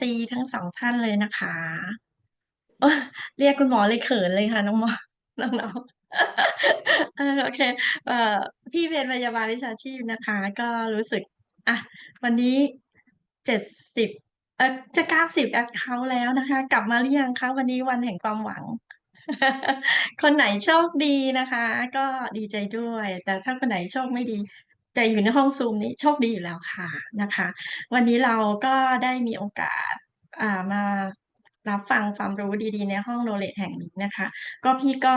ซีทั้งสองท่านเลยนะคะเรียกคุณหมอเลยเขินเลยค่ะ น้องหมอน้องๆโอเคเอ่อพี่เป็นพยาบาลวิชาชีพนะคะ ก็รู้สึกอะวันนี้เจ็ดสิบเออจะเก้าสิบแอคเคาท์แล้วนะคะ กลับมาหรือยังคะวันนี้วันแห่งความหวัง คนไหนโชคดีนะคะ ก็ดีใจด้วย แต่ถ้าคนไหนโชคไม่ดี แต่อยู่ในห้องซูมนี้โชคดีอยู่แล้วค่ะนะคะ วันนี้เราก็ได้มีโอกาสมารับฟังความรู้ดีๆ ในห้อง Knowledge แห่งนี้นะคะ ก็พี่ก็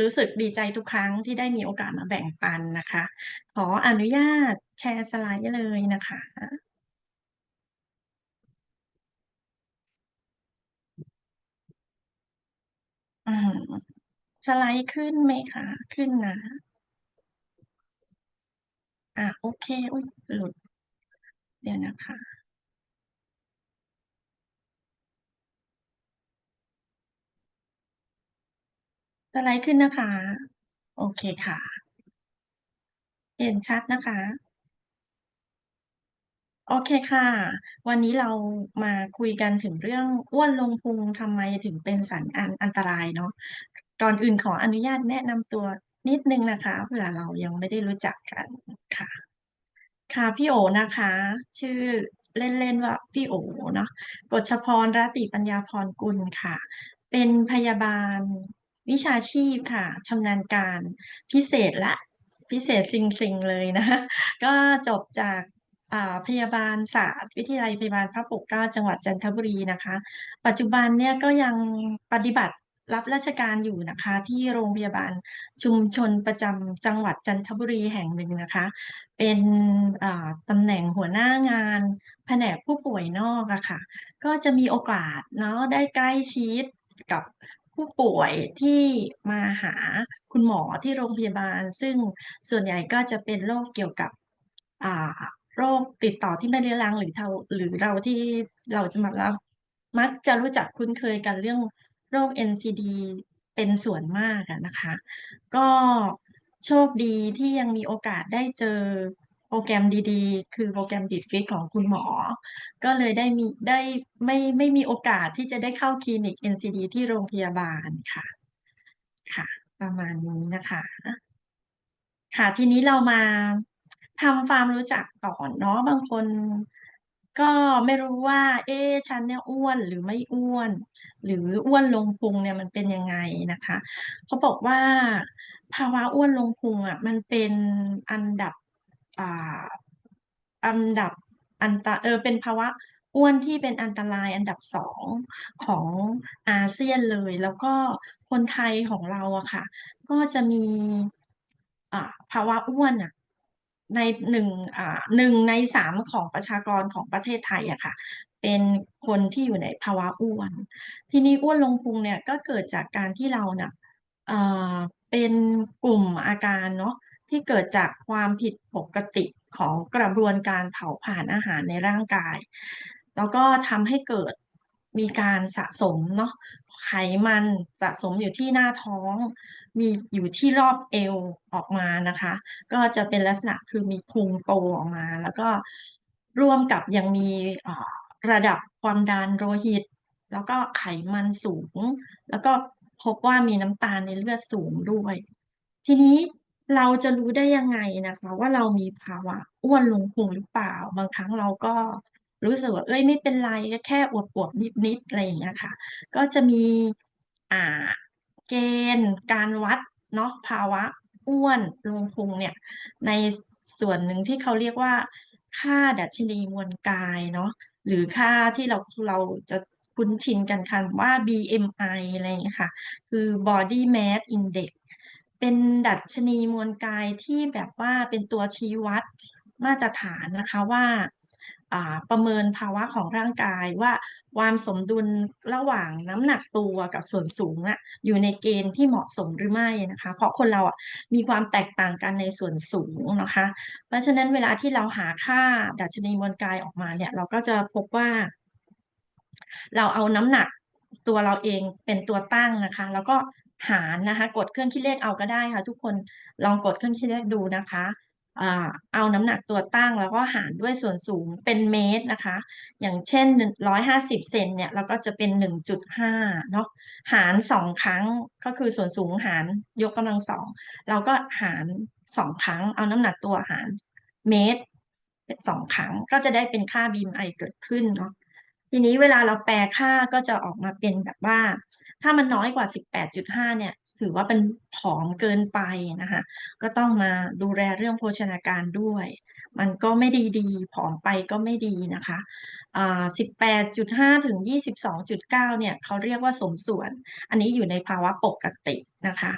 รู้สึกดีใจทุกครั้งที่ได้มีโอกาสมาแบ่งปันนะคะ ขออนุญาตแชร์สไลด์เลยนะคะสไลด์ขึ้นไหมคะ ขึ้นนะ อะโอเค อุ้ยหลุด เดี๋ยวนะคะสไลด์ขึ้นนะคะ โอเคค่ะ เห็นชัดนะคะ โอเคค่ะ วันนี้เรามาคุยกันถึงเรื่องอ้วนลงพุงทำไมถึงเป็นสัญญาณอันตรายเนาะก่อนอื่นขออนุญาตแนะนำตัว นิดนึงนะคะเผื่อเรายังไม่ได้รู้จักกันค่ะ ค่ะพี่โอนะคะ ชื่อเล่นๆว่าพี่โอเนาะกฎชพรรัติปัญญาพรกุลค่ะ เป็นพยาบาลวิชาชีพค่ะชำนาญการพิเศษละพิเศษสิงๆเลยนะ ก็จบจากอ่าพยาบาลศาสตร์ วิทยาลัยพยาบาลพระปกเกล้าจังหวัดจันทบุรีนะคะ ปัจจุบันเนี่ยก็ยังปฏิบัติ รับราชการอยู่นะคะ ที่โรงพยาบาลชุมชนประจำจังหวัดจันทบุรีแห่งหนึ่งนะคะ เป็นตำแหน่งหัวหน้างานแผนกผู้ป่วยนอกอะค่ะ ก็จะมีโอกาสเนาะได้ใกล้ชิดกับผู้ป่วยที่มาหาคุณหมอที่โรงพยาบาล ซึ่งส่วนใหญ่ก็จะเป็นโรคเกี่ยวกับโรคติดต่อที่ไม่เรื้อรังหรือเทาหรือเราที่เราจะมาเรับมักจะรู้จักคุ้นเคยกันเรื่อง โรค NCD เป็นส่วนมากอะนะคะ ก็โชคดีที่ยังมีโอกาสได้เจอโปรแกรมดีๆ คือโปรแกรม BeatFit ของคุณหมอ ก็เลยได้มีได้ไม่ไม่มีโอกาสที่จะได้เข้าคลินิก NCD ที่โรงพยาบาลค่ะ ค่ะ ประมาณนี้นะคะ ค่ะทีนี้เรามาทำความรู้จักก่อนเนาะบางคน ก็ไม่รู้ว่า เอ๊ะฉันเนี่ยอ้วนหรือไม่อ้วน หรืออ้วนลงพุงเนี่ยมันเป็นยังไงนะคะเขาบอกว่าภาวะอ้วนลงพุงอะมันเป็นอันดับอ่าอันดับอันตะเออเป็นภาวะอ้วนที่เป็นอันตรายอันดับสองของอาเซียนเลย แล้วก็คนไทยของเราอะค่ะ ก็จะมีอ่าภาวะอ้วนอะ ในหนึ่งอ่าหนึ่งในสามของประชากรของประเทศไทยอะค่ะ เป็นคนที่อยู่ในภาวะอ้วน ทีนี้อ้วนลงพุงเนี่ยก็เกิดจากการที่เราเนี่ยเอ่อเป็นกลุ่มอาการเนาะที่เกิดจากความผิดปกติของกระบวนการเผาผลาญอาหารในร่างกาย แล้วก็ทำให้เกิด มีการสะสมเนาะไขมันสะสมอยู่ที่หน้าท้อง มีอยู่ที่รอบเอวออกมานะคะ ก็จะเป็นลักษณะคือมีพุงโตออกมา แล้วก็ร่วมกับยังมีระดับความดันโลหิต แล้วก็ไขมันสูง แล้วก็พบว่ามีน้ำตาลในเลือดสูงด้วย ทีนี้เราจะรู้ได้ยังไงนะคะ ว่าเรามีภาวะอ้วนลงพุงหรือเปล่า บางครั้งเราก็ รู้สึกว่าเอ้ยไม่เป็นไรก็แค่อวบๆนิดๆอะไรอย่างเงี้ยค่ะ ก็จะมีอ่าเกณฑ์การวัดเนาะภาวะอ้วนลงพุงเนี่ยในส่วนหนึ่งที่เขาเรียกว่า ค่าดัชนีมวลกายเนาะหรือค่าที่เราเราจะคุ้นชินกันคำว่า BMI อะไรอย่างเงี้ยค่ะ คือ Body Mass Index เป็นดัชนีมวลกายที่แบบว่าเป็นตัวชี้วัดมาตรฐานนะคะว่า ประเมินภาวะของร่างกายว่าความสมดุลระหว่างน้ำหนักตัวกับส่วนสูงอะอยู่ในเกณฑ์ที่เหมาะสมหรือไม่นะคะ เพราะคนเราอะมีความแตกต่างกันในส่วนสูงนะคะ เพราะฉะนั้นเวลาที่เราหาค่าดัชนีมวลกายออกมาเนี่ยเราก็จะพบว่า เราเอาน้ำหนักตัวเราเองเป็นตัวตั้งนะคะ แล้วก็หารนะคะ กดเครื่องคิดเลขเอาก็ได้ค่ะ ทุกคนลองกดเครื่องคิดเลขดูนะคะ เอาน้ำหนักตัวตั้งแล้วก็หารด้วยส่วนสูงเป็นเมตรนะคะ อย่างเช่นร้อยห้าสิบเซนเนี่ยเราก็จะเป็นหนึ่งจุดห้าเนาะหารสองครั้งก็คือส่วนสูงหารยกกำลังสองเราก็หารสองครั้ง เอาน้ำหนักตัวหารเมตรสองครั้งก็จะได้เป็นค่า BMI เกิดขึ้นเนาะทีนี้เวลาเราแปลค่าก็จะออกมาเป็นแบบว่า ถ้ามันน้อยกว่า 18.5 เนี่ยถือว่าเป็นผอมเกินไปนะคะ ก็ต้องมาดูแลเรื่องโภชนาการด้วย มันก็ไม่ดีดีผอมไปก็ไม่ดีนะคะอ่า18.5 ถึง 22.9 เนี่ยเขาเรียกว่าสมส่วน อันนี้อยู่ในภาวะปกตินะคะ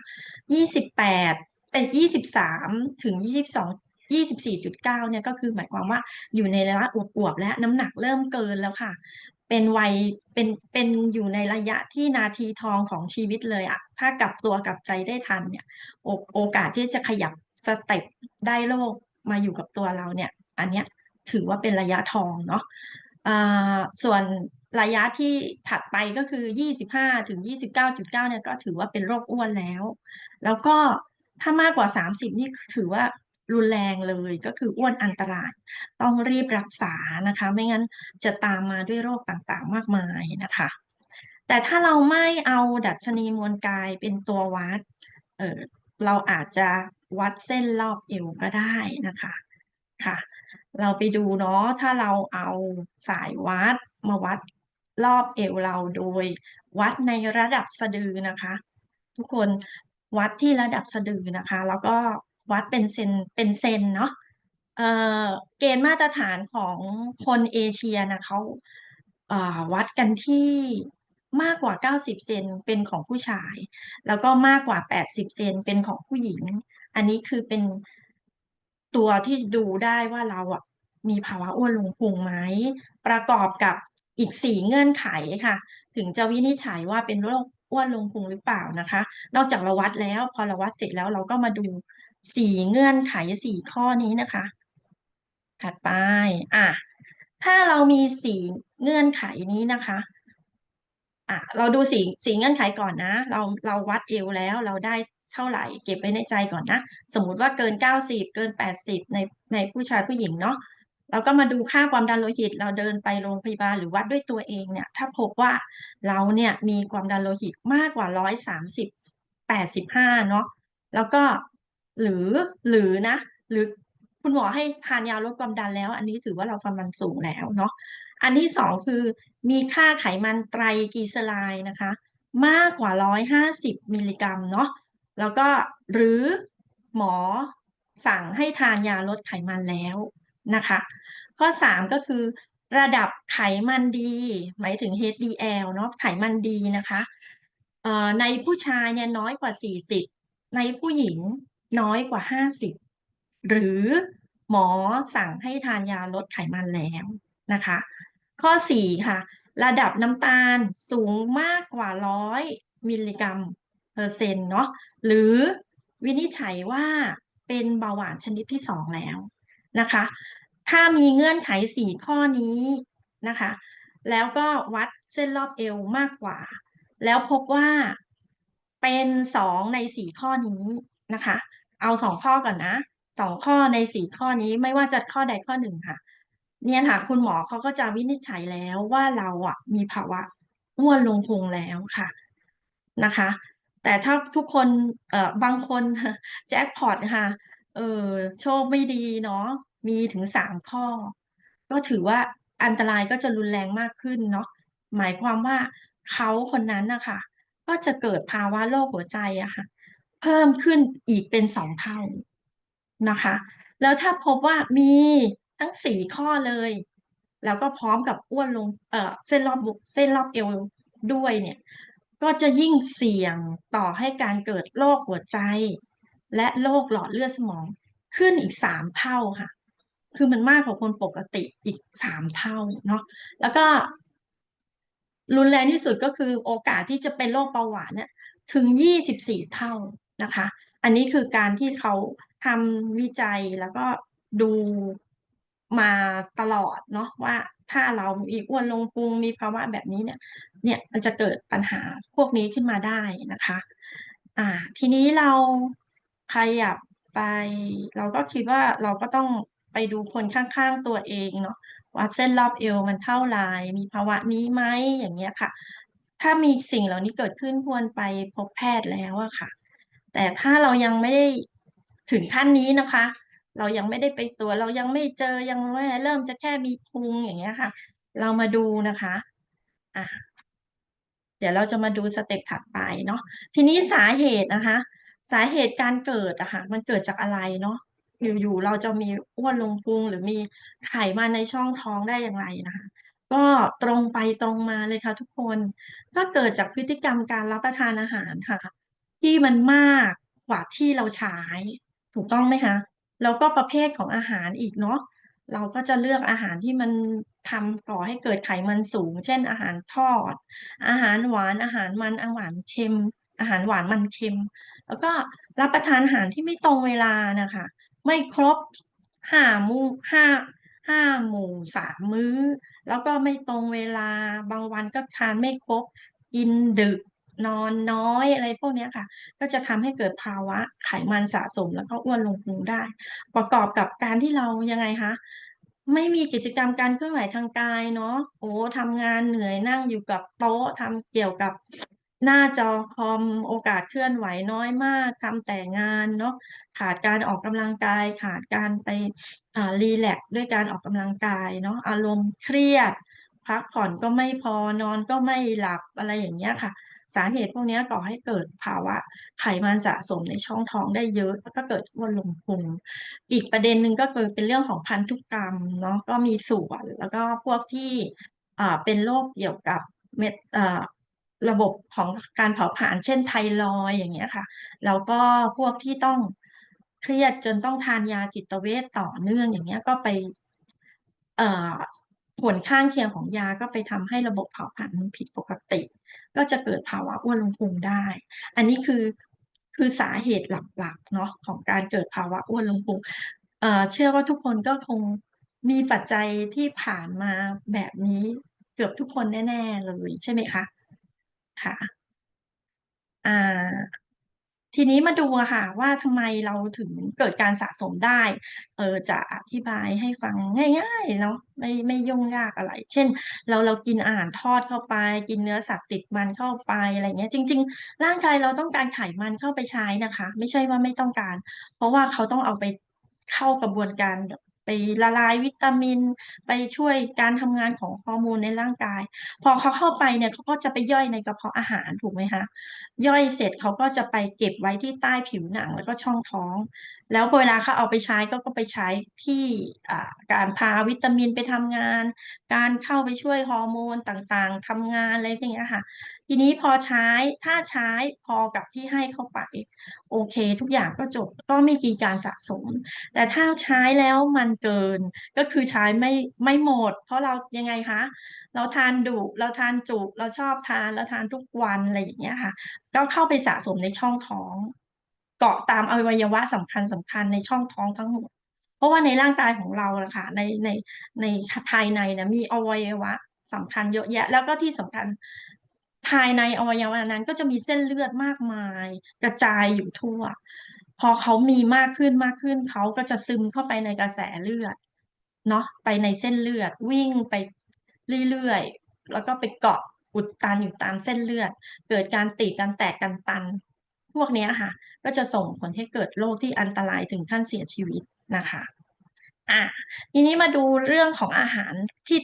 28เอ้ย23 ถึง 22 24.9เนี่ยก็คือหมายความว่าอยู่ในระยะอวบๆและน้ำหนักเริ่มเกินแล้วค่ะ เป็นวัยเป็นเป็นอยู่ในระยะที่นาทีทองของชีวิตเลยอะถ้ากลับตัวกลับใจได้ทันเนี่ย โอโอกาสที่จะขยับสเต็ปได้โลกมาอยู่กับตัวเราเนี่ย อันเนี้ยถือว่าเป็นระยะทองเนาะอ่าส่วนระยะที่ถัดไปก็คือ 25 ถึง 29.9 เนี่ยก็ถือว่าเป็นโรคอ้วนแล้ว แล้วก็ถ้ามากกว่า 30 นี่ถือว่า รุนแรงเลยก็คืออ้วนอันตราย ต้องรีบรักษานะคะ ไม่งั้นจะตามมาด้วยโรคต่างๆ มากมายนะคะ แต่ถ้าเราไม่เอาดัชนีมวลกายเป็นตัววัดเออเราอาจจะวัดเส้นรอบเอวก็ได้นะคะค่ะ เราไปดูเนาะถ้าเราเอาสายวัดมาวัดรอบเอวเราโดย วัดในระดับสะดือนะคะ ทุกคนวัดที่ระดับสะดือนะคะ แล้วก็ วัดเป็นเซนเป็นเซนเนาะเอ่อเกณฑ์มาตรฐานของคนเอเชียนะเขาเอ่อวัดกันที่มากกว่า 90 เซนเป็นของผู้ชาย แล้วก็มากกว่า 80 เซนเป็นของผู้หญิง อันนี้คือเป็นตัวที่ดูได้ว่าเราอะมีภาวะอ้วนลงพุงไหม ประกอบกับอีกสี่เงื่อนไขค่ะ ถึงจะวินิจฉัยว่าเป็นโรคอ้วนลงพุงหรือเปล่านะคะ นอกจากเราวัดแล้ว พอเราวัดเสร็จแล้วเราก็มาดู สี่เงื่อนไขสี่ข้อนี้นะคะ ถัดไป อะ ถ้าเรามีสี่เงื่อนไขนี้นะคะอะเราดูสี่สี่เงื่อนไขก่อนนะ เราเราวัดเอวแล้วเราได้เท่าไหร่เก็บไว้ในใจก่อนนะ สมมุติว่าเกินเก้าสิบเกินแปดสิบในในผู้ชายผู้หญิงเนาะเราก็มาดูค่าความดันโลหิต เราเดินไปโรงพยาบาลหรือวัดด้วยตัวเองเนี่ย ถ้าพบว่าเราเนี่ยมีความดันโลหิตมากกว่าร้อยสามสิบแปดสิบห้าเนาะแล้วก็ หรือหรือนะ หรือคุณหมอให้ทานยาลดความดันแล้ว อันนี้ถือว่าเราความดันสูงแล้วเนาะอันที่สองคือมีค่าไขมันไตรกีเซอไรด์นะคะ มากกว่าร้อยห้าสิบมิลลิกรัมเนาะแล้วก็หรือหมอสั่งให้ทานยาลดไขมันแล้วนะคะ ข้อ 3 ก็คือระดับไขมันดี หมายถึง HDL เนาะไขมันดีนะคะในผู้ชายเนี่ยน้อยกว่า 40 ในผู้หญิง น้อยกว่า 50 หรือหมอสั่งให้ทานยาลดไขมันแล้วนะคะ ข้อ 4 ค่ะ ระดับน้ำตาลสูงมากกว่า 100 มิลลิกรัมเปอร์เซ็นต์เนาะหรือวินิจฉัยว่าเป็นเบาหวานชนิดที่ 2 แล้วนะคะ ถ้ามีเงื่อนไข 4 ข้อนี้นะคะ แล้วก็วัดเส้นรอบเอวมากกว่า แล้วพบว่าเป็น 2 ใน 4 ข้อนี้นะคะ เอา2ข้อก่อนนะสองข้อใน4ข้อนี้ไม่ว่าจะข้อใดข้อหนึ่งค่ะ เนี่ยค่ะ คุณหมอเขาก็จะวินิจฉัยแล้วว่าเราอะ มีภาวะอ้วนลงพุงแล้วค่ะนะคะ แต่ถ้าทุกคนเอ่อบางคนแจ็คพอตค่ะเออโชคไม่ดีเนาะมีถึงสามข้อ ก็ถือว่าอันตรายก็จะรุนแรงมากขึ้นเนาะหมายความว่าเขาคนนั้นนะคะก็จะเกิดภาวะโรคหัวใจอะค่ะ เพิ่มขึ้นอีกเป็นสองเท่านะคะ แล้วถ้าพบว่ามีทั้งสี่ข้อเลย แล้วก็พร้อมกับอ้วนลงเอ่อเส้นรอบบุเส้นรอบเอวด้วยเนี่ย ก็จะยิ่งเสี่ยงต่อให้การเกิดโรคหัวใจ และโรคหลอดเลือดสมองขึ้นอีกสามเท่าค่ะ คือมันมากกว่าคนปกติอีกสามเท่าเนาะ แล้วก็รุนแรงที่สุดก็คือโอกาสที่จะเป็นโรคเบาหวานเนี่ยถึงยี่สิบสี่เท่า นะคะ อันนี้คือการที่เขาทำวิจัยแล้วก็ดูมาตลอดเนาะว่าถ้าเรามีอ้วนลงพุงมีภาวะแบบนี้เนี่ย เนี่ยมันจะเกิดปัญหาพวกนี้ขึ้นมาได้นะคะ อ่า ทีนี้เราขยับไป เราก็คิดว่าเราก็ต้องไปดูคนข้างๆตัวเองเนาะว่าเส้นรอบเอวมันเท่าไรมีภาวะนี้ไหมอย่างเงี้ยค่ะ ถ้ามีสิ่งเหล่านี้เกิดขึ้นควรไปพบแพทย์แล้วอะค่ะ แต่ถ้าเรายังไม่ได้ถึงขั้นนี้นะคะ เรายังไม่ได้ไปตรวเรายังไม่เจอยังไม่เริ่มจะแค่มีพุงอย่างเงี้ยค่ะ เรามาดูนะคะอะเดี๋ยวเราจะมาดูสเต็ปถัดไปเนาะทีนี้สาเหตุนะคะ สาเหตุการเกิดอะค่ะมันเกิดจากอะไรเนาะอยู่ๆเราจะมีอ้วนลงพุงหรือมีไขมันในช่องท้องได้อย่างไรนะคะก็ตรงไปตรงมาเลยค่ะทุกคน ก็เกิดจากพฤติกรรมการรับประทานอาหารค่ะ ที่มันมากกว่าที่เราใช้ ถูกต้องไหมคะแล้วก็ประเภทของอาหารอีกเนาะเราก็จะเลือกอาหารที่มันทำก่อให้เกิดไขมันสูง เช่น อาหารทอด อาหารหวานอาหารมันอาหารเค็ม อาหารหวานมันเค็ม แล้วก็รับประทานอาหารที่ไม่ตรงเวลานะคะ ไม่ครบห้ามู่ห้าห้าหมู่สามมื้อ แล้วก็ไม่ตรงเวลาบางวันก็ทานไม่ครบกินดึก นอนน้อยอะไรพวกนี้ค่ะ ก็จะทำให้เกิดภาวะไขมันสะสมแล้วก็อ้วนลงพุงได้ ประกอบกับการที่เรายังไงคะไม่มีกิจกรรมการเคลื่อนไหวทางกายเนาะโอ้ทำงานเหนื่อยนั่งอยู่กับโต๊ะทำเกี่ยวกับหน้าจอคอมโอกาสเคลื่อนไหวน้อยมากทำแต่งานเนาะขาดการออกกำลังกาย ขาดการไปรีแลกซ์ด้วยการออกกำลังกายเนาะอารมณ์เครียด พักผ่อนก็ไม่พอนอนก็ไม่หลับอะไรอย่างเงี้ยค่ะ สาเหตุพวกนี้ก่อให้เกิดภาวะไขมันสะสมในช่องท้องได้เยอะแล้วก็เกิดอ้วนลงพุงอีกประเด็นหนึ่งก็คือเป็นเรื่องของพันธุกรรมเนาะก็มีส่วนแล้วก็พวกที่อ่าเป็นโรคเกี่ยวกับเม็ดอ่าระบบของการเผาผลาญเช่นไทรอยอย่างเงี้ยค่ะ แล้วก็พวกที่ต้องเครียดจนต้องทานยาจิตเวชต่อเนื่องอย่างเงี้ยก็ไปเอ่อ ผลข้างเคียงของยาก็ไปทำให้ระบบเผาผลาญมันผิดปกติ ก็จะเกิดภาวะอ้วนลงพุงได้ อันนี้คือคือสาเหตุหลักๆเนาะของการเกิดภาวะอ้วนลงพุงเอ่อเชื่อว่าทุกคนก็คงมีปัจจัยที่ผ่านมาแบบนี้เกือบทุกคนแน่ ๆ เลยใช่ไหมคะค่ะอ่า ทีนี้มาดูอะค่ะว่าทำไมเราถึงเกิดการสะสมได้ เออจะอธิบายให้ฟังง่ายๆเนาะไม่ไม่ยุ่งยากอะไร เช่น เราเรากินอาหารทอดเข้าไป กินเนื้อสัตว์ติดมันเข้าไปอะไรเงี้ย จริง ๆ ร่างกายเราต้องการไขมันเข้าไปใช้นะคะ ไม่ใช่ว่าไม่ต้องการ เพราะว่าเขาต้องเอาไปเข้ากระบวนการ ละลายวิตามิน ไปช่วยการทำงานของฮอร์โมนในร่างกาย พอเขาเข้าไปเนี่ยเขาก็จะไปย่อยในกระเพาะอาหารถูกไหมคะย่อยเสร็จเขาก็จะไปเก็บไว้ที่ใต้ผิวหนังแล้วก็ช่องท้อง แล้วเวลาเขาเอาไปใช้ก็ก็ไปใช้ที่การพาวิตามินไปทำงาน การเข้าไปช่วยฮอร์โมนต่างๆทำงานอะไรอย่างเงี้ยค่ะ ทีนี้พอใช้ถ้าใช้พอกับที่ให้เข้าไป โอเค ทุกอย่างก็จบก็ไม่มีการสะสม แต่ถ้าใช้แล้วมันเกิน ก็คือใช้ไม่ไม่หมด เพราะเรายังไงคะเราทานดุเราทานจุเราชอบทานเราทานทุกวันอะไรอย่างเงี้ยค่ะ ก็เข้าไปสะสมในช่องท้อง เกาะตามอวัยวะสำคัญสำคัญในช่องท้องทั้งหมด เพราะว่าในร่างกายของเราอะค่ะในในในภายในนะมีอวัยวะสำคัญเยอะแยะ แล้วก็ที่สำคัญ ภายในอวัยวะนั้นก็จะมีเส้นเลือดมากมาย กระจายอยู่ทั่ว พอเขามีมากขึ้นมากขึ้น เขาก็จะซึมเข้าไปในกระแสเลือดเนาะไปในเส้นเลือดวิ่งไปเรื่อยๆ แล้วก็ไปเกาะอุดตันอยู่ตามเส้นเลือด เกิดการตีการแตกการตัน พวกนี้ค่ะ ก็จะส่งผลให้เกิดโรคที่อันตรายถึงขั้นเสียชีวิตนะคะอะทีนี้มาดูเรื่องของอาหารที่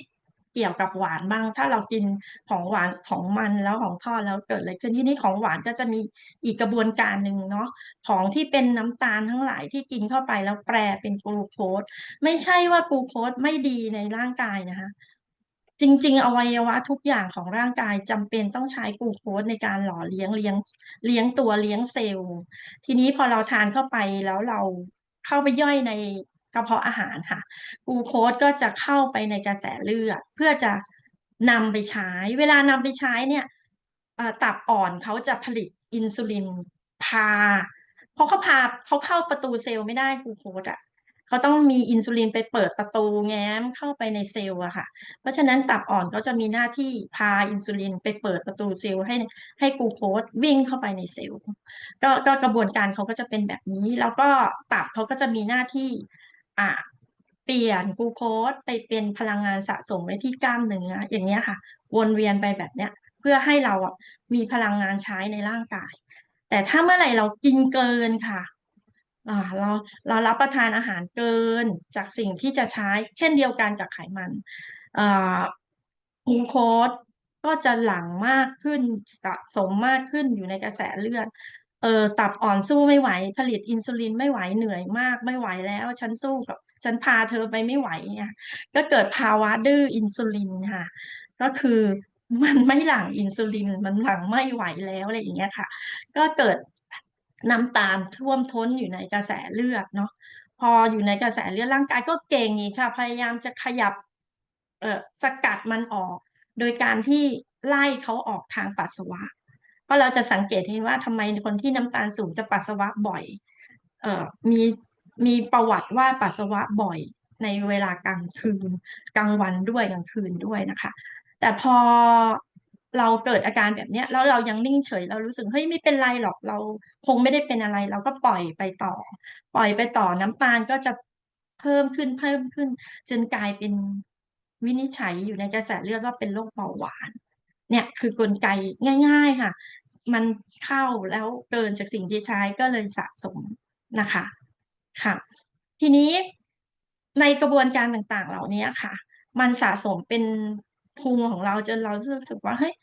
เกี่ยวกับหวานบ้าง ถ้าเรากินของหวานของมันแล้วของทอดแล้วเกิดอะไรขึ้นที่นี่ของหวานก็จะมีอีกกระบวนการหนึ่งเนาะของที่เป็นน้ำตาลทั้งหลายที่กินเข้าไปแล้วแปรเป็นกลูโคสไม่ใช่ว่ากลูโคสไม่ดีในร่างกายนะคะจริง ๆ อวัยวะทุกอย่างของร่างกายจำเป็นต้องใช้กลูโคสในการหล่อเลี้ยงเลี้ยงเลี้ยงตัวเลี้ยงเซลล์ ทีนี้พอเราทานเข้าไปแล้วเราเข้าไปย่อยใน กระเพาะอาหารค่ะกูโคสก็จะเข้าไปในกระแสเลือด เพื่อจะนำไปใช้ เวลานำไปใช้เนี่ยตับอ่อนเขาจะผลิตอินซูลินพาเพราะเขาพาเขาเข้าประตูเซลล์ไม่ได้กูโคสอะเขาต้องมีอินซูลินไปเปิดประตูแง้มเข้าไปในเซลล์อะค่ะ เพราะฉะนั้นตับอ่อนก็จะมีหน้าที่พาอินซูลินไปเปิดประตูเซลล์ให้ให้กูโคสวิ่งเข้าไปในเซลล์ก็กระบวนการเขาก็จะเป็นแบบนี้ แล้วก็ตับเขาก็จะมีหน้าที่ อ่าเปลี่ยนกูโคสไปเป็นพลังงานสะสมไว้ที่กล้ามเนื้ออย่างเงี้ยค่ะ วนเวียนไปแบบเนี้ย เพื่อให้เราอะมีพลังงานใช้ในร่างกาย แต่ถ้าเมื่อไหร่เรากินเกินค่ะอ่าเราเรารับประทานอาหารเกินจากสิ่งที่จะใช้ เช่นเดียวกันกับไขมันอ่ากลูโคสก็จะหลั่งมากขึ้นสะสมมากขึ้นอยู่ในกระแสเลือด เออตับอ่อนสู้ไม่ไหว ผลิตอินซูลินไม่ไหวเหนื่อยมากไม่ไหวแล้ว ฉันสู้กับฉันพาเธอไปไม่ไหวเนี่ยก็เกิดภาวะดื้ออินซูลินค่ะ ก็คือมันไม่หลั่งอินซูลินมันหลั่งไม่ไหวแล้วอะไรอย่างเงี้ยค่ะ ก็เกิดน้ำตาลท่วมท้นอยู่ในกระแสเลือดเนาะพออยู่ในกระแสเลือดร่างกายก็เก่งอีกค่ะ พยายามจะขยับเออสกัดมันออก โดยการที่ไล่เขาออกทางปัสสาวะ เพราะเราจะสังเกตเห็นว่าทำไมคนที่น้ำตาลสูงจะปัสสาวะบ่อย เอ่อมีมีประวัติว่าปัสสาวะบ่อยในเวลากลางคืนกลางวันด้วยกลางคืนด้วยนะคะ แต่พอเราเกิดอาการแบบเนี้ยแล้วเรายังนิ่งเฉย เรารู้สึกเฮ้ยไม่เป็นไรหรอกเราคงไม่ได้เป็นอะไร เราก็ปล่อยไปต่อ ปล่อยไปต่อน้ำตาลก็จะเพิ่มขึ้นเพิ่มขึ้น จนกลายเป็นวินิจฉัยอยู่ในกระแสเลือดว่าเป็นโรคเบาหวาน เนี่ยคือกลไกง่าย ๆค่ะ มันเข้าแล้วเกินจากสิ่งที่ใช้ก็เลยสะสมนะคะค่ะ ทีนี้ในกระบวนการต่างๆ เหล่านี้ค่ะ มันสะสมเป็นพุงของเราจนเรารู้สึกว่าเฮ้ย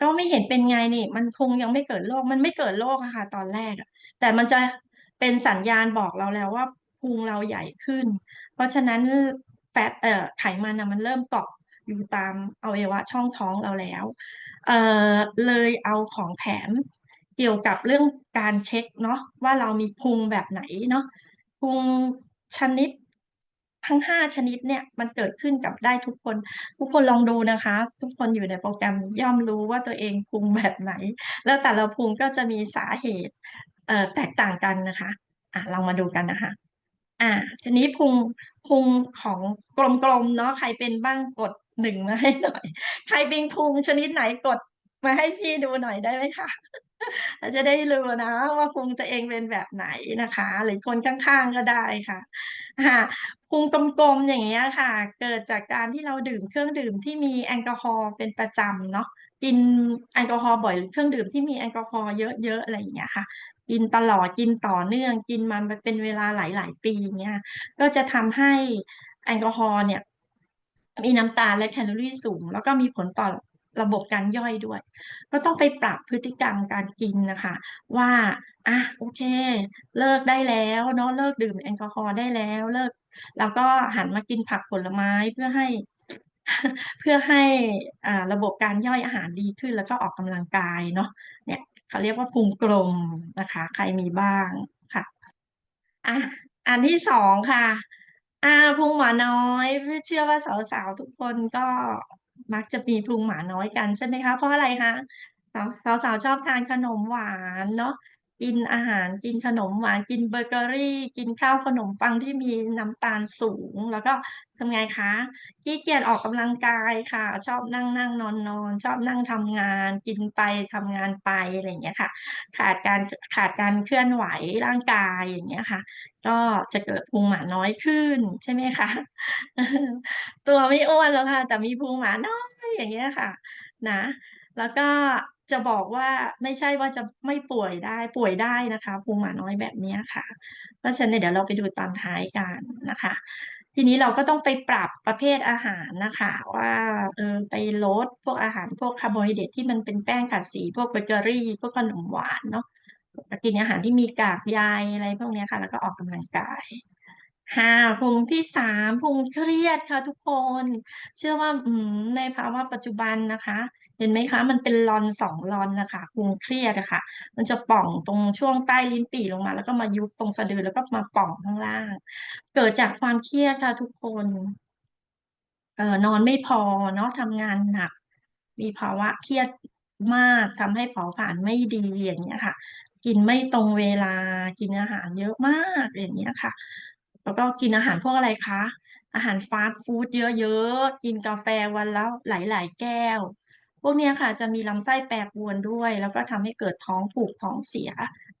ก็ไม่เห็นเป็นไงนี่ มันคงยังไม่เกิดโรคมันไม่เกิดโรคอะค่ะ ตอนแรกแต่มันจะเป็นสัญญาณบอกเราแล้วว่าพุงเราใหญ่ขึ้น เพราะฉะนั้นแฟตเอ่อไขมันอะมันเริ่มเกาะ อยู่ตามอวัยวะช่องท้องเราแล้วเเลยเอาของแถมเกี่ยวกับเรื่องการเช็คเนาะว่าเรามีพุงแบบไหนเนาะพุงชนิดทั้งห้าชนิดเนี่ยมันเกิดขึ้นกับได้ทุกคน ทุกคนลองดูนะคะ ทุกคนอยู่ในโปรแกรมย่อมรู้ว่าตัวเองพุงแบบไหน แล้วแต่ละพุงก็จะมีสาเหตุเออแตกต่างกันนะคะอะเรามาดูกันนะคะอ่าทีนี้พุงพุงของกลมๆเนาะใครเป็นบ้างกด หนึ่งมาให้หน่อย ใครป็นพุงชนิดไหนกดมาให้พี่ดูหน่อยได้ไหมคะเราจะได้รู้นะว่าพุงตัวเองเป็นแบบไหนนะคะ หรือคนข้างๆก็ได้ค่ะค่ะพุงกลมๆอย่างเงี้ยค่ะ เกิดจากการที่เราดื่มเครื่องดื่มที่มีแอลกอฮอล์เป็นประจำเนาะกินแอลกอฮอล์บ่อยหรือเครื่องดื่มที่มีแอลกอฮอล์เยอะๆอะไรอย่างเงี้ยค่ะ กินตลอดกินต่อเนื่อง กินมันเป็นเวลาหลาย ๆ ปีเนี่ยก็จะทำให้แอลกอฮอล์เนี่ย มีน้ำตาลและแคลอรี่สูง แล้วก็มีผลต่อระบบการย่อยด้วย ก็ต้องไปปรับพฤติกรรมการกินนะคะ ว่าอะโอเค เลิกได้แล้วเนาะเลิกดื่มแอลกอฮอล์ได้แล้วเลิก แล้วก็หันมากินผักผลไม้เพื่อให้เพื่อให้อ่าระบบการย่อยอาหารดีขึ้นแล้วก็ออกกำลังกายเนาะเนี่ยเขาเรียกว่าพุงกลมนะคะ ใครมีบ้างค่ะอะอันที่สองค่ะ อ่าพุงหมาน้อยเชื่อว่าสาวๆทุกคนก็มักจะมีพุงหมาน้อยกันใช่ไหมคะ เพราะอะไรคะสาวสาวๆชอบทานขนมหวานเนาะ กินอาหารกินขนมหวานกินเบเกอรี่ กินข้าวขนมปังที่มีน้ำตาลสูง แล้วก็ทำไงคะขี้เกียจออกกำลังกายค่ะ ชอบนั่งนั่งนอนนอนชอบนั่งทำงาน กินไปทำงานไปอะไรอย่างเงี้ยค่ะ ขาดการขาดการเคลื่อนไหวร่างกายอย่างเงี้ยค่ะ ก็จะเกิดพุงหมาน้อยขึ้นใช่ไหมคะตัวไม่อ้วนแล้วค่ะ แต่มีพุงหมาน้อยอย่างเงี้ยค่ะ นะ แล้วก็ จะบอกว่าไม่ใช่ว่าจะไม่ป่วยได้ป่วยได้นะคะพุงหมาน้อยแบบนี้ค่ะ เพราะฉะนั้นเดี๋ยวเราไปดูตอนท้ายกันนะคะ ทีนี้เราก็ต้องไปปรับประเภทอาหารนะคะ ว่าเออไปลดพวกอาหารพวกคาร์โบไฮเดรตที่มันเป็นแป้งขัดสี พวกเบเกอรี่ พวกขนมหวานเนาะกินอาหารที่มีกากใยอะไรพวกนี้ค่ะ แล้วก็ออกกำลังกายห้าพุงที่สามพุงเครียดค่ะทุกคน เชื่อว่าอืในภาวะปัจจุบันนะคะ เห็นไหมคะ มันเป็นลอนสองลอนนะคะพุงเครียดอะค่ะมันจะป่องตรงช่วงใต้ลิ้นปี่ลงมา แล้วก็มายุบตรงสะดือแล้วก็มาป่องข้างล่าง เกิดจากความเครียดค่ะทุกคนเออนอนไม่พอเนาะทำงานหนัก มีภาวะเครียดมากทำให้เผาผลาญไม่ดีอย่างเงี้ยค่ะ กินไม่ตรงเวลากินอาหารเยอะมากอย่างเงี้ยค่ะ แล้วก็กินอาหารพวกอะไรคะอาหารฟาสต์ฟู้ดเยอะๆ กินกาแฟวันและหลาย ๆ แก้ว พวกนี้ค่ะจะมีลำไส้แปรปรวนด้วย แล้วก็ทำให้เกิดท้องผูกท้องเสีย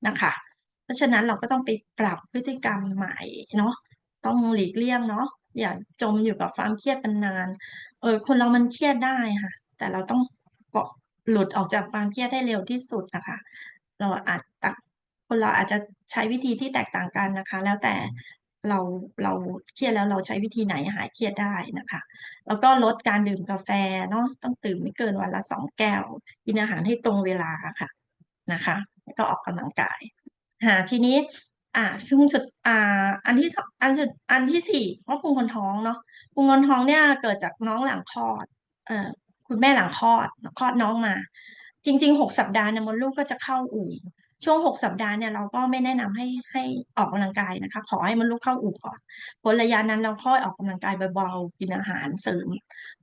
นะคะ เพราะฉะนั้นเราก็ต้องไปปรับพฤติกรรมใหม่เนาะต้องหลีกเลี่ยงเนาะอย่าจมอยู่กับความเครียดเป็นนาน เออคนเรามันเครียดได้ค่ะ แต่เราต้องเกาะหลุดออกจากความเครียดให้เร็วที่สุดนะคะ เราอาจตักคนเราอาจจะใช้วิธีที่แตกต่างกันนะคะ แล้วแต่ เราเราเครียดแล้วเราใช้วิธีไหนหายเครียดได้นะคะ แล้วก็ลดการดื่มกาแฟเนาะต้องดื่มไม่เกินวันละสองแก้ว กินอาหารให้ตรงเวลาค่ะนะคะแล้วก็ออกกำลังกายหาทีนี้ อ่าซึ่งสุดอ่า อันที่สองอันสุดอันที่สี่ว่าภูมิคนท้องเนาะภูมิคนท้องเนี่ยเกิดจากน้องหลังคลอด เอ่อคุณแม่หลังคลอดคลอดน้องมา จริงๆหกสัปดาห์เนี่ยมดลูกก็จะเข้าอู่ ช่วงหกสัปดาห์เนี่ยเราก็ไม่แนะนำให้ให้ออกกำลังกายนะคะ ขอให้มดลูกเข้าอู่ก่อนผลระยะนั้นเราค่อยออกกำลังกายเบาๆกินอาหารเสริม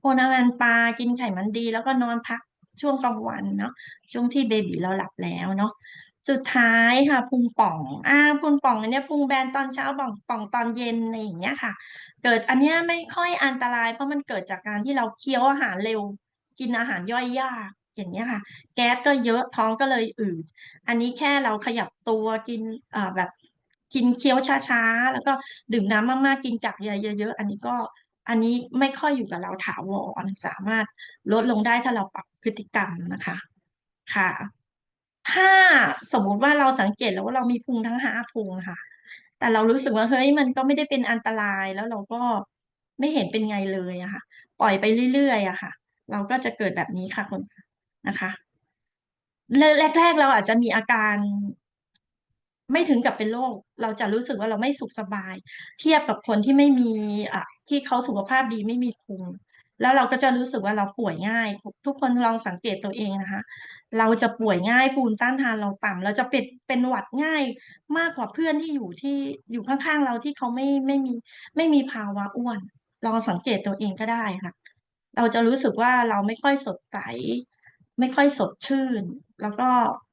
พวกน้ำมันปลากินไขมันดี แล้วก็นอนพักช่วงกลางวันเนาะช่วงที่เบบีเราหลับแล้วเนาะสุดท้ายค่ะพุงป่อง อ่าพุงป่องอันเนี้ยพุงแบนตอนเช้าป่องป่องตอนเย็นอะไรอย่างเงี้ยค่ะ เกิดอันเนี้ยไม่ค่อยอันตรายเพราะมันเกิดจากการที่เราเคี้ยวอาหารเร็ว กินอาหารย่อยยาก อย่างเงี้ยค่ะ แก๊สก็เยอะท้องก็เลยอืดอันนี้แค่เราขยับตัวกินอ่าแบบกินเคี้ยวช้าๆ แล้วก็ดื่มน้ำมากๆ กินกากใยเยอะๆ อันนี้ก็อันนี้ไม่ค่อยอยู่กับเราถาวรสามารถลดลงได้ถ้าเราปรับพฤติกรรมนะคะค่ะ ถ้าสมมุติว่าเราสังเกตแล้วว่าเรามีพุงทั้งห้าพุงค่ะ แต่เรารู้สึกว่าเฮ้ยมันก็ไม่ได้เป็นอันตรายแล้วเราก็ไม่เห็นเป็นไงเลยอะค่ะ ปล่อยไปเรื่อยๆอะค่ะ เราก็จะเกิดแบบนี้ค่ะคุณ นะคะแรกๆเราอาจจะมีอาการ ไม่ถึงกับเป็นโรคเราจะรู้สึกว่าเราไม่สุขสบาย เทียบกับคนที่ไม่มีอะที่เขาสุขภาพดีไม่มีภูมิแล้วเราก็จะรู้สึกว่าเราป่วยง่าย ทุกคนลองสังเกตตัวเองนะคะ เราจะป่วยง่ายภูมิต้านทานเราต่ำเราจะเป็นเป็นหวัดง่ายมากกว่าเพื่อนที่อยู่ที่อยู่ข้างๆเราที่เขาไม่ไม่มีไม่มีภาวะอ้วนลองสังเกตตัวเองก็ได้ค่ะ เราจะรู้สึกว่าเราไม่ค่อยสดใส ไม่ค่อยสดชื่น แล้วก็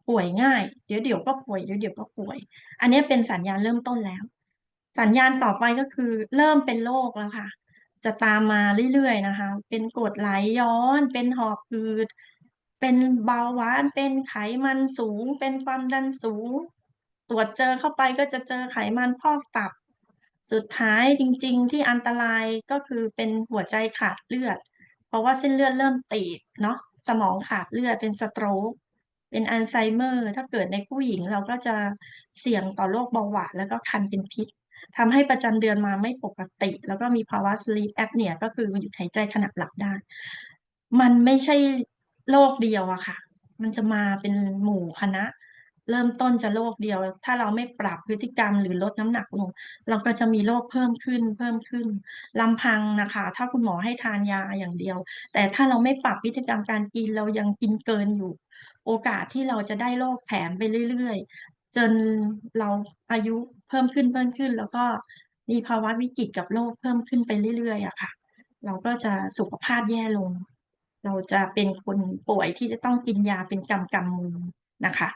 ป่วยง่าย เดี๋ยวเดี๋ยวก็ป่วยเดี๋ยวเดี๋ยวก็ป่วย อันนี้เป็นสัญญาณเริ่มต้นแล้ว สัญญาณต่อไปก็คือเริ่มเป็นโรคแล้วค่ะ จะตามมาเรื่อยๆนะคะ เป็นกรดไหลย้อน เป็นหอบหืด เป็นเบาหวาน เป็นไขมันสูง เป็นความดันสูง ตรวจเจอเข้าไปก็จะเจอไขมันพอกตับ สุดท้ายจริงๆ ที่อันตรายก็คือเป็นหัวใจขาดเลือด เพราะว่าเส้นเลือดเริ่มตีบเนาะ สมองขาดเลือดเป็นสโตรกเป็นอัลไซเมอร์ ถ้าเกิดในผู้หญิงเราก็จะเสี่ยงต่อโรคเบาหวานแล้วก็คันเป็นพิษทำให้ประจำเดือนมาไม่ปกติ แล้วก็มีภาวะ sleep apnea ก็คือหยุดหายใจขณะหลับได้ มันไม่ใช่โรคเดียวอะค่ะ มันจะมาเป็นหมู่คณะ เริ่มต้นจะโรคเดียว ถ้าเราไม่ปรับพฤติกรรมหรือลดน้ำหนักลง เราก็จะมีโรคเพิ่มขึ้นเพิ่มขึ้นลำพังนะคะ ถ้าคุณหมอให้ทานยาอย่างเดียว แต่ถ้าเราไม่ปรับพฤติกรรมการกินเรายังกินเกินอยู่ โอกาสที่เราจะได้โรคแถมไปเรื่อยๆ จนเราอายุเพิ่มขึ้นเพิ่มขึ้น แล้วก็มีภาวะวิกฤตกับโรคเพิ่มขึ้นไปเรื่อยๆอะค่ะ เราก็จะสุขภาพแย่ลง เราจะเป็นคนป่วยที่จะต้องกินยาเป็นกำกำมือนะคะ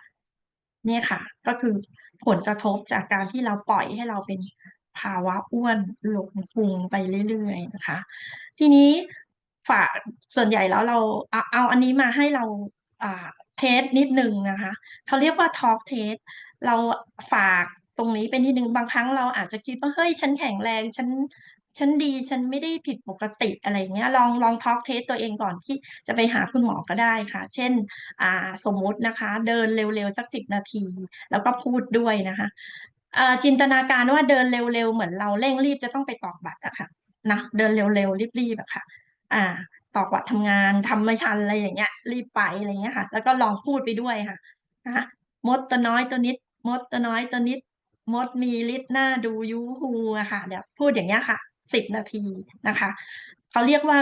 เนี่ยค่ะ ก็คือผลกระทบจากการที่เราปล่อยให้เราเป็นภาวะอ้วนหลงพุงไปเรื่อยๆนะคะ ทีนี้ฝากส่วนใหญ่แล้วเราเอาเอาอันนี้มาให้เราเทสนิดนึงนะคะเขาเรียกว่า talk test เราฝากตรงนี้เป็นนิดนึงบางครั้งเราอาจจะคิดว่าเฮ้ยฉันแข็งแรงฉัน ฉันดีฉันไม่ได้ผิดปกติอะไรเงี้ยลองลองทอล์กเทสตัวเองก่อนที่จะไปหาคุณหมอก็ได้ค่ะ เช่นอ่าสมมุตินะคะ เดินเร็วๆสักสิบนาที แล้วก็พูดด้วยนะคะจินตนาการว่าเดินเร็วๆเหมือนเราเร่งรีบจะต้องไปตอกบัตรอะค่ะนะเดินเร็วๆรีบๆอะค่ะ อ่าตอกบัตรทำงานทำไม่ทันอะไรอย่างเงี้ย รีบไปอะไรเงี้ยค่ะ แล้วก็ลองพูดไปด้วยค่ะนะคะมดตัวน้อยตัวนิด มดตัวน้อยตัวนิด มดมีฤทธิ์หน้าดูยูฮูอะค่ะเดี๋ยวพูดอย่างเงี้ยค่ะ สิบนาทีนะคะเขาเรียกว่า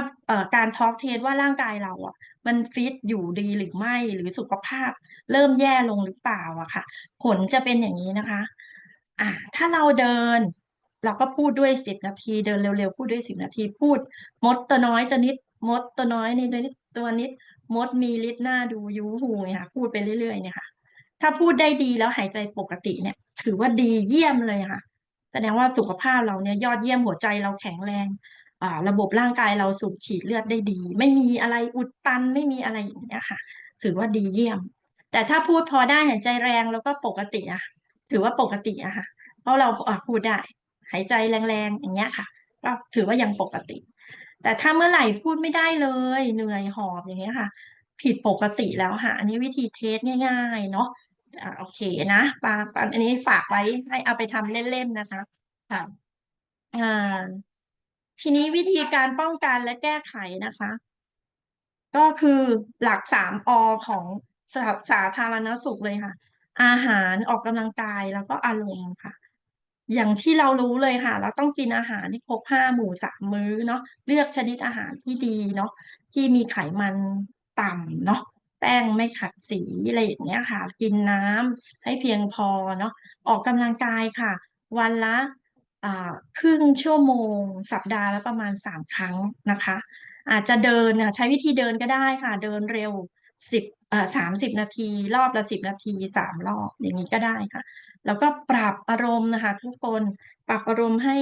การทอล์กเทสว่าร่างกายเราอะ มันฟิตอยู่ดีหรือไม่หรือสุขภาพ เริ่มแย่ลงหรือเปล่าอะค่ะ ผลจะเป็นอย่างนี้นะคะ อ่า ถ้าเราเดิน เราก็พูดด้วยสิบนาที เดินเร็วๆพูดด้วยสิบนาที พูด มดตัวน้อยตัวนิด มดตัวน้อยนี่นิดตัวนิด มดมีฤทธิ์หน้าดูยูหูเนี่ยค่ะ พูดไปเรื่อยๆเนี่ยค่ะ ถ้าพูดได้ดีแล้วหายใจปกติเนี่ย ถือว่าดีเยี่ยมเลยค่ะ แสดงว่าสุขภาพเราเนี่ยยอดเยี่ยมหัวใจเราแข็งแรง อ่า ระบบร่างกายเราสูบฉีดเลือดได้ดี ไม่มีอะไรอุดตันไม่มีอะไรอย่างเงี้ยค่ะ ถือว่าดีเยี่ยม แต่ถ้าพูดพอได้หายใจแรงแล้วก็ปกติอะถือว่าปกติอะค่ะ เพราะเราพูดได้ หายใจแรงๆอย่างเงี้ยค่ะ ก็ถือว่ายังปกติ แต่ถ้าเมื่อไหร่พูดไม่ได้เลย เหนื่อยหอบอย่างเงี้ยค่ะ ผิดปกติแล้วค่ะ อันนี้วิธีเทสง่าย ๆ เนาะ อ่าโอเคนะปาปาอันนี้ฝากไว้ให้เอาไปทำเล่นๆนะคะค่ะอ่าทีนี้วิธีการป้องกันและแก้ไขนะคะ ก็คือหลักสามอของสาสาธารณสุขเลยค่ะ อาหารออกกำลังกายแล้วก็อารมณ์ค่ะ อย่างที่เรารู้เลยค่ะ เราต้องกินอาหารที่ครบห้าหมู่สามมื้อเนาะเลือกชนิดอาหารที่ดีเนาะที่มีไขมันต่ำเนาะ แป้งไม่ขัดสีอะไรอย่างเงี้ยค่ะ กินน้ำให้เพียงพอเนาะออกกำลังกายค่ะ วันละครึ่งชั่วโมง สัปดาห์ละประมาณสามครั้งนะคะ อาจจะเดินน่ะใช้วิธีเดินก็ได้ค่ะ เดินเร็วสิบเอ่อสามสิบนาที รอบละสิบนาทีสามรอบอย่างนี้ก็ได้ค่ะ แล้วก็ปรับอารมณ์นะคะ ทุกคนปรับอารมณ์ให้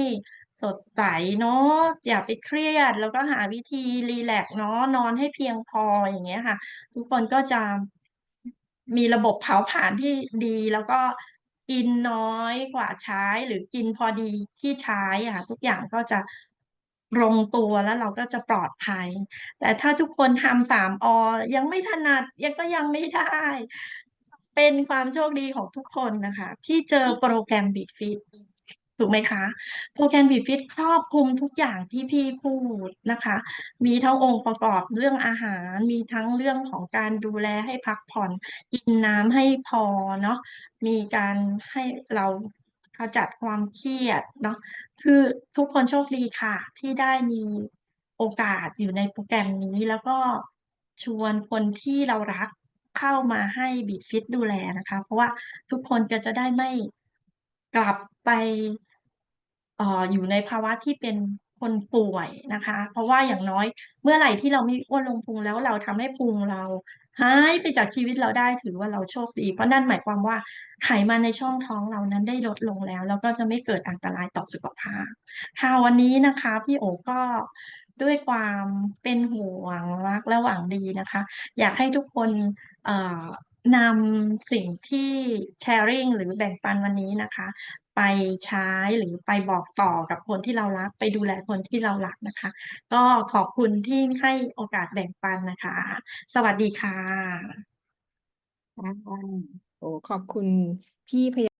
สดใสเนาะอย่าไปเครียด แล้วก็หาวิธีรีแลกซ์เนาะนอนให้เพียงพออย่างเงี้ยค่ะ ทุกคนก็จะมีระบบเผาผลาญที่ดีแล้วก็กินน้อยกว่าใช้หรือกินพอดีที่ใช้อะค่ะทุกอย่างก็จะลงตัวแล้วเราก็จะปลอดภัย แต่ถ้าทุกคนทำสามอยังไม่ถนัดยังก็ยังไม่ได้ เป็นความโชคดีของทุกคนนะคะ ที่เจอโปรแกรมบิ t ฟิต ถูกไหมคะ โปรแกรมบิ t ฟิตครอบคลุมทุกอย่างที่พี่พูดนะคะ มีทั้งองค์ประกอบเรื่องอาหาร มีทั้งเรื่องของการดูแลให้พักผ่อน กินน้ำให้พอเนาะ มีการให้เราขจัดความเครียดเนาะ คือทุกคนโชคดีค่ะ ที่ได้มีโอกาสอยู่ในโปรแกรมนี้แล้วก็ชวนคนที่เรารักเข้ามาให้บีทฟิตดูแลนะคะ เพราะว่าทุกคนก็จะได้ไม่กลับไป อออยู่ในภาวะที่เป็นคนป่วยนะคะ เพราะว่าอย่างน้อยเมื่อไหร่ที่เราไม่อ้วนลงพุงแล้วเราทำให้พุงเราหายไปจากชีวิตเราได้ถือว่าเราโชคดี เพราะนั่นหมายความว่าไขมันในช่องท้องเรานั้นได้ลดลงแล้ว แล้วก็จะไม่เกิดอันตรายต่อสุขภาพค่ะวันนี้นะคะพี่โอก็ด้วยความเป็นห่วงรักและหวังดีนะคะ อยากให้ทุกคนนำสิ่งที่แชร์ริ่งหรือแบ่งปันวันนี้นะคะไปใช้หรือไปบอกต่อกับคนที่เรารัก ไปดูแลคนที่เรารักนะคะ ก็ขอบคุณที่ให้โอกาสแบ่งปันนะคะ สวัสดีค่ะค่ะโอ้ขอบคุณพี่พยา